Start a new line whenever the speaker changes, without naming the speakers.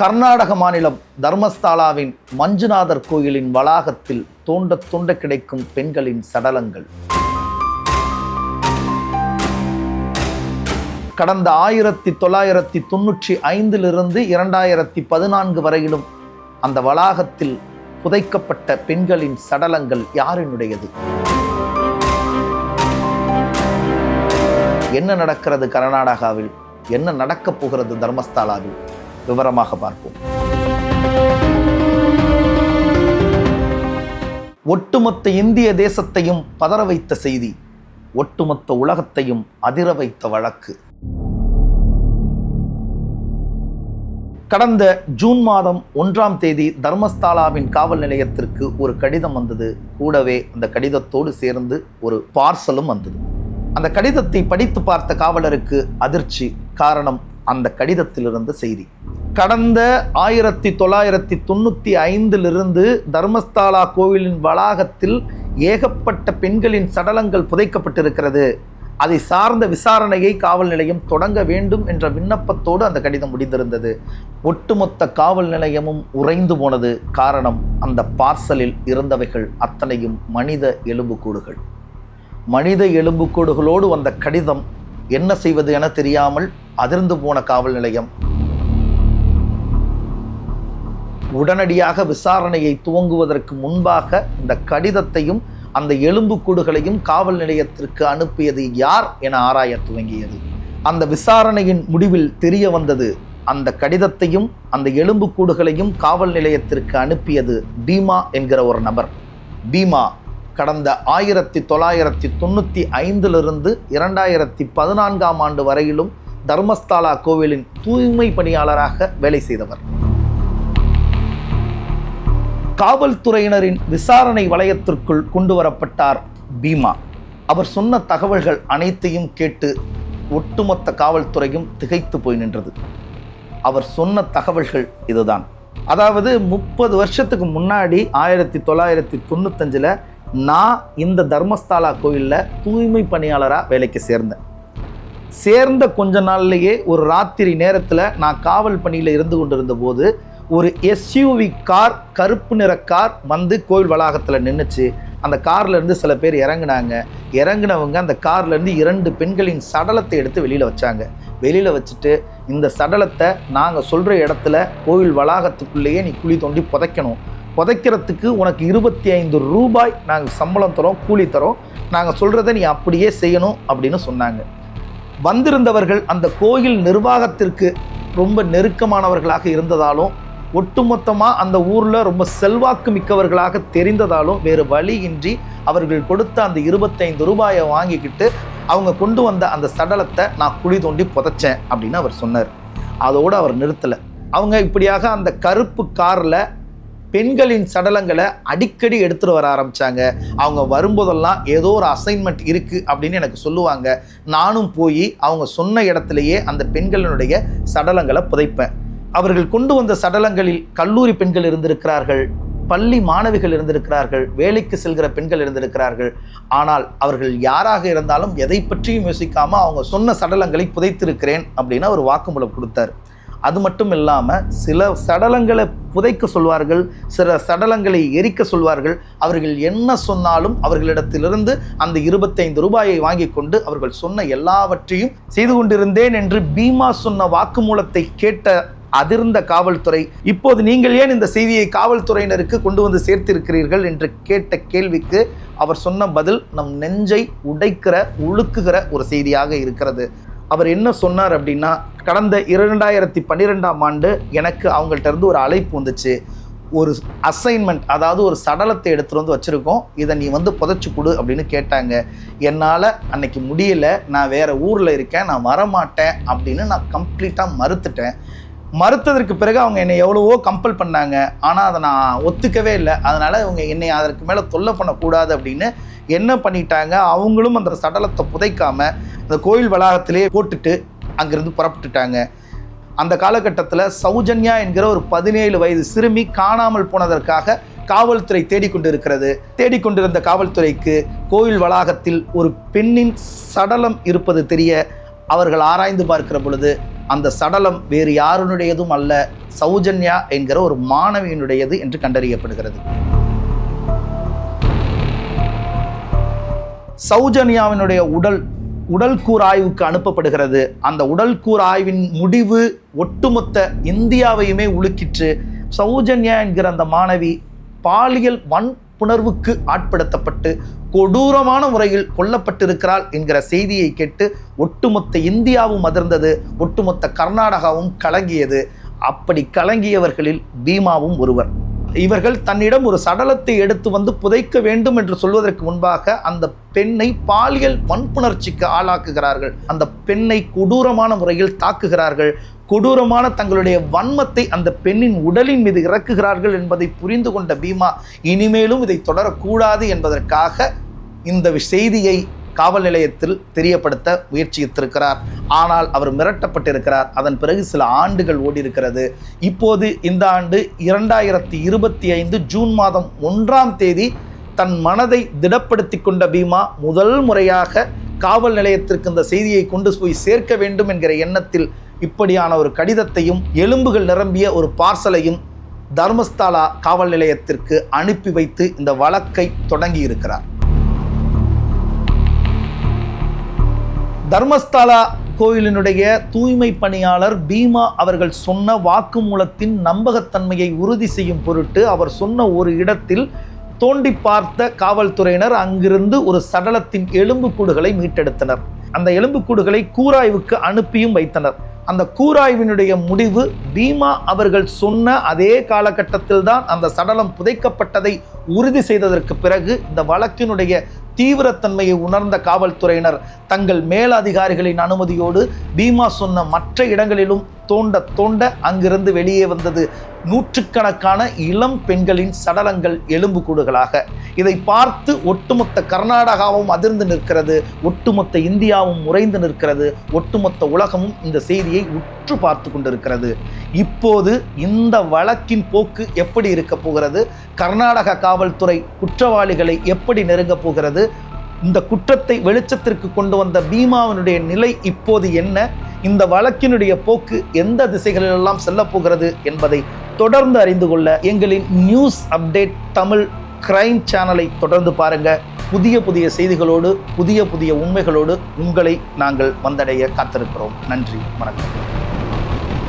கர்நாடக மாநிலம் தர்மஸ்தாலாவின் மஞ்சுநாதர் கோயிலின் வளாகத்தில் தோண்ட தோண்ட கிடைக்கும் பெண்களின் சடலங்கள். கடந்த ஆயிரத்தி தொள்ளாயிரத்தி தொண்ணூற்றி ஐந்திலிருந்து இரண்டாயிரத்தி பதினான்கு வரையிலும் அந்த வளாகத்தில் புதைக்கப்பட்ட பெண்களின் சடலங்கள் யாரினுடையது? என்ன நடக்கிறது கர்நாடகாவில்? என்ன நடக்கப் போகிறது தர்மஸ்தாலாவில்? விவரமாக பார்ப்போம். ஒட்டுமொத்த இந்திய தேசத்தையும் பதற வைத்த செய்தி ஒட்டுமொத்த உலகத்தையும் அதிர வைத்த வழக்கு. கடந்த ஜூன் மாதம் ஒன்றாம் தேதி தர்மஸ்தாலாவின் காவல் நிலையத்திற்கு ஒரு கடிதம் வந்தது. கூடவே அந்த கடிதத்தோடு சேர்ந்து ஒரு பார்சலும் வந்தது. அந்த கடிதத்தை படித்து பார்த்த காவலருக்கு அதிர்ச்சி. காரணம் அந்த கடிதத்திலிருந்து செய்தி. கடந்த ஆயிரத்தி தொள்ளாயிரத்தி தொண்ணூற்றி ஐந்திலிருந்து தர்மஸ்தாலா கோவிலின் வளாகத்தில் ஏகப்பட்ட பெண்களின் சடலங்கள் புதைக்கப்பட்டிருக்கிறது. அதை சார்ந்த விசாரணையை காவல் நிலையம் தொடங்க வேண்டும் என்ற விண்ணப்பத்தோடு அந்த கடிதம் முடிந்திருந்தது. ஒட்டுமொத்த காவல் நிலையமும் உறைந்து போனது. காரணம் அந்த பார்சலில் இருந்தவைகள் அத்தனையும் மனித எலும்புக்கூடுகள். மனித எலும்புக்கூடுகளோடு வந்த கடிதம் என்ன செய்வது என தெரியாமல் அதிர்ந்து போன காவல் நிலையம் உடனடியாக விசாரணையை துவங்குவதற்கு முன்பாக இந்த கடிதத்தையும் அந்த எலும்புக்கூடுகளையும் காவல் நிலையத்திற்கு அனுப்பியது யார் என ஆராய துவங்கியது. அந்த விசாரணையின் முடிவில் தெரிய வந்தது அந்த கடிதத்தையும் அந்த எலும்புக்கூடுகளையும் காவல் நிலையத்திற்கு அனுப்பியது பீமா என்கிற ஒரு நபர். பீமா கடந்த ஆயிரத்தி தொள்ளாயிரத்தி தொண்ணூற்றி ஐந்திலிருந்து இரண்டாயிரத்தி பதினான்காம் ஆண்டு வரையிலும் தர்மஸ்தாலா கோவிலின் தூய்மை பணியாளராக வேலை செய்தவர். காவல்துறையினரின் விசாரணை வளையத்திற்குள் கொண்டு வரப்பட்டார் பீமா. அவர் சொன்ன தகவல்கள் அனைத்தையும் கேட்டு ஒட்டுமொத்த காவல்துறையும் திகைத்து போய் நின்றது. அவர் சொன்ன தகவல்கள் இதுதான். அதாவது முப்பது வருஷத்துக்கு முன்னாடி ஆயிரத்தி தொள்ளாயிரத்தி தொண்ணூத்தஞ்சில் நான் இந்த தர்மஸ்தாலா கோயிலில் தூய்மை பணியாளராக வேலைக்கு சேர்ந்தேன். சேர்ந்த கொஞ்ச நாள்லேயே ஒரு ராத்திரி நேரத்தில் நான் காவல் பணியில் இருந்து கொண்டிருந்த போது ஒரு எஸ்யூவி கார் கருப்பு நிற கார் வந்து கோயில் வளாகத்தில் நின்றுச்சு அந்த கார்லேருந்து சில பேர் இறங்குனாங்க. இறங்குனவங்க அந்த கார்லேருந்து இரண்டு பெண்களின் சடலத்தை எடுத்து வெளியில் வச்சாங்க. வெளியில் வச்சுட்டு இந்த சடலத்தை நாங்கள் சொல்கிற இடத்துல கோவில் வளாகத்துக்குள்ளேயே நீ குழி தோண்டி புதைக்கணும். புதைக்கிறதுக்கு உனக்கு இருபத்தி ஐந்து ரூபாய் நாங்கள் சம்பளம் தரோம் கூலி தரோம். நாங்கள் சொல்கிறத நீ அப்படியே செய்யணும் அப்படின்னு சொன்னாங்க. வந்திருந்தவர்கள் அந்த கோயில் நிர்வாகத்திற்கு ரொம்ப நெருக்கமானவர்களாக இருந்ததாலும் ஒட்டுமொத்தமாக அந்த ஊரில் ரொம்ப செல்வாக்கு மிக்கவர்களாக தெரிந்ததாலும் வேறு வழியின்றி அவர்கள் கொடுத்த அந்த இருபத்தைந்து ரூபாயை வாங்கிக்கிட்டு அவங்க கொண்டு வந்த அந்த சடலத்தை நான் குழி தோண்டி புதைச்சேன் அப்படின்னு அவர் சொன்னார். அதோடு அவர் நிறுத்தலை. அவங்க இப்படியாக அந்த கருப்பு காரில் பெண்களின் சடலங்களை அடிக்கடி எடுத்துகிட்டு வர ஆரம்பித்தாங்க அவங்க வரும்போதெல்லாம் ஏதோ ஒரு அசைன்மெண்ட் இருக்குது அப்படின்னு எனக்கு சொல்லுவாங்க. நானும் போய் அவங்க சொன்ன இடத்துலையே அந்த பெண்களினுடைய சடலங்களை புதைப்பேன். அவர்கள் கொண்டு வந்த சடலங்களில் கல்லூரி பெண்கள் இருந்திருக்கிறார்கள் பள்ளி மாணவிகள் இருந்திருக்கிறார்கள் வேலைக்கு செல்கிற பெண்கள் இருந்திருக்கிறார்கள். ஆனால் அவர்கள் யாராக இருந்தாலும் எதை பற்றியும் யோசிக்காமல் அவங்க சொன்ன சடலங்களை புதைத்திருக்கிறேன் அப்படின்னு அவர் வாக்குமூலம் கொடுத்தார். அது மட்டும் இல்லாமல் சில சடலங்களை புதைக்க சொல்வார்கள் சில சடலங்களை எரிக்க சொல்வார்கள். அவர்கள் என்ன சொன்னாலும் அவர்களிடத்திலிருந்து அந்த இருபத்தைந்து ரூபாயை வாங்கி கொண்டு அவர்கள் சொன்ன எல்லாவற்றையும் செய்து கொண்டிருந்தேன் என்று பீமா சொன்ன வாக்குமூலத்தை கேட்ட அதிர்ந்த காவல்துறை. இப்போது நீங்கள் ஏன் இந்த செய்தியை காவல்துறையினருக்கு கொண்டு வந்து சேர்த்திருக்கிறீர்கள் என்று கேட்ட கேள்விக்கு அவர் சொன்ன பதில் நம் நெஞ்சை உடைக்கிற உழுக்குகிற ஒரு செய்தியாக இருக்கிறது. அவர் என்ன சொன்னார் அப்படின்னா கடந்த இரண்டாயிரத்தி பன்னிரெண்டாம் ஆண்டு எனக்கு அவங்கள்ட்ட இருந்து ஒரு அழைப்பு வந்துச்சு. ஒரு அசைன்மெண்ட் அதாவது ஒரு சடலத்தை எடுத்துகிட்டு வந்து வச்சுருக்கோம். இதை நீ வந்து புதைச்சி கொடு அப்படின்னு கேட்டாங்க. என்னால் அன்னைக்கு முடியலை. நான் வேறு ஊரில் இருக்கேன். நான் வரமாட்டேன் அப்படின்னு நான் கம்ப்ளீட்டாக மறுத்துட்டேன். மறுத்ததற்கு பிறகு அவங்க என்னை எவ்வளவோ கம்பல் பண்ணாங்க. ஆனால் அதை நான் ஒத்துக்கவே இல்லை. அதனால் இவங்க என்னை அதற்கு மேலே தொல்லை பண்ணக்கூடாது அப்படின்னு என்ன பண்ணிட்டாங்க? அவங்களும் அந்த சடலத்தை புதைக்காம அந்த கோயில் வளாகத்திலே போட்டுட்டு அங்கிருந்து புறப்பட்டுட்டாங்க. அந்த காலகட்டத்தில் சௌஜன்யா என்கிற ஒரு பதினேழு வயது சிறுமி காணாமல் போனதற்காக காவல்துறை தேடிக்கொண்டிருக்கிறது. தேடிக்கொண்டிருந்த காவல்துறைக்கு கோயில் வளாகத்தில் ஒரு பெண்ணின் சடலம் இருப்பது தெரிய அவர்கள் ஆராய்ந்து பார்க்கிற பொழுது அந்த சடலம் வேறு யாருனுடையதும் அல்ல சௌஜன்யா என்கிற ஒரு மாணவியினுடையது என்று கண்டறியப்படுகிறது. சௌஜன்யாவினுடைய உடல் உடல் கூராய்வுக்கு அனுப்பப்படுகிறது. அந்த உடல் ஆய்வின் முடிவு ஒட்டுமொத்த இந்தியாவையுமே உலுக்கிற்று. சௌஜன்யா என்கிற அந்த மாணவி பாலியல் வன் வன்புணர்வுக்கு ஆட்படுத்தப்பட்டு கொடூரமான முறையில் கொல்லப்பட்டிருக்கிறாள் என்கிற செய்தியை கேட்டு ஒட்டுமொத்த இந்தியாவும் அதிர்ந்தது ஒட்டுமொத்த கர்நாடகாவும் கலங்கியது. அப்படி கலங்கியவர்களில் பீமாவும் ஒருவர். இவர்கள் தன்னிடம் ஒரு சடலத்தை எடுத்து வந்து புதைக்க வேண்டும் என்று சொல்வதற்கு முன்பாக அந்த பெண்ணை பாலியல் வன்புணர்ச்சிக்கு ஆளாக்குகிறார்கள். அந்த பெண்ணை கொடூரமான முறையில் தாக்குகிறார்கள். கொடூரமான தங்களுடைய வன்மத்தை அந்த பெண்ணின் உடலின் மீது இறக்குகிறார்கள் என்பதை புரிந்து கொண்ட பீமா இனிமேலும் இதை தொடரக்கூடாது என்பதற்காக இந்த செய்தியை காவல் நிலையத்தில் தெரியப்படுத்த முயற்சித்திருக்கிறார். ஆனால் அவர் மிரட்டப்பட்டிருக்கிறார். அதன் பிறகு சில ஆண்டுகள் ஓடியிருக்கிறது. இப்போது இந்த ஆண்டு இரண்டாயிரத்தி இருபத்தி ஐந்து ஜூன் மாதம் ஒன்றாம் தேதி தன் மனதை திடப்படுத்தி கொண்ட பீமா முதல் முறையாக காவல் நிலையத்திற்கு இந்த செய்தியை கொண்டு போய் சேர்க்க வேண்டும் என்கிற எண்ணத்தில் இப்படியான ஒரு கடிதத்தையும் எலும்புகள் நிரம்பிய ஒரு பார்சலையும் தர்மஸ்தாலா காவல் நிலையத்திற்கு அனுப்பி வைத்து இந்த வழக்கை தொடங்கி இருக்கிறார் தர்மஸ்தலா கோயிலினுடைய தூய்மை பணியாளர் பீமா அவர்கள் சொன்ன வாக்குமூலத்தின் நம்பகத்தன்மையை உறுதி செய்யும் பொருட்டு அவர் சொன்ன ஒரு இடத்தில் தோண்டி பார்த்த காவல்துறையினர் அங்கிருந்து ஒரு சடலத்தின் எலும்புக்கூடுகளை மீட்டெடுத்தனர். அந்த எலும்புக்கூடுகளை கூராய்வுக்கு அனுப்பியும் வைத்தனர். அந்த கூராய்வினுடைய முடிவு பீமா அவர்கள் சொன்ன அதே காலகட்டத்தில் தான் அந்த சடலம் புதைக்கப்பட்டதை உறுதி செய்ததற்கு பிறகு இந்த வழக்கினுடைய தீவிரத்தன்மையை உணர்ந்த காவல்துறையினர் தங்கள் மேலதிகாரிகளின் அனுமதியோடு பீமா சொன்ன மற்ற இடங்களிலும் தோண்ட தோண்ட அங்கிருந்து வெளியே வந்தது. நூற்றுக்கணக்கான இளம் பெண்களின் சடலங்கள் எலும்புக்கூடுகளாக இதை பார்த்து ஒட்டுமொத்த கர்நாடகாவும் அதிர்ந்து நிற்கிறது. ஒட்டுமொத்த இந்தியாவும் உறைந்து நிற்கிறது. ஒட்டுமொத்த உலகமும் இந்த செய்தியை உற்று பார்த்து கொண்டிருக்கிறது. இப்போது இந்த வழக்கின் போக்கு எப்படி இருக்க போகிறது? கர்நாடக காவல்துறை குற்றவாளிகளை எப்படி நெருங்கப் போகிறது? இந்த குற்றத்தை வெளிச்சத்திற்கு கொண்டு வந்த பீமாவினுடைய நிலை இப்போது என்ன? இந்த வழக்கினுடைய போக்கு எந்த திசைகளிலெல்லாம் செல்லப்போகிறது என்பதை தொடர்ந்து அறிந்து கொள்ள எங்களின் நியூஸ் அப்டேட் தமிழ் கிரைம் சேனலை தொடர்ந்து பாருங்க. புதிய புதிய செய்திகளோடு புதிய புதிய உண்மைகளோடு உங்களை நாங்கள் வந்தடைய காத்திருக்கிறோம். நன்றி வணக்கம்.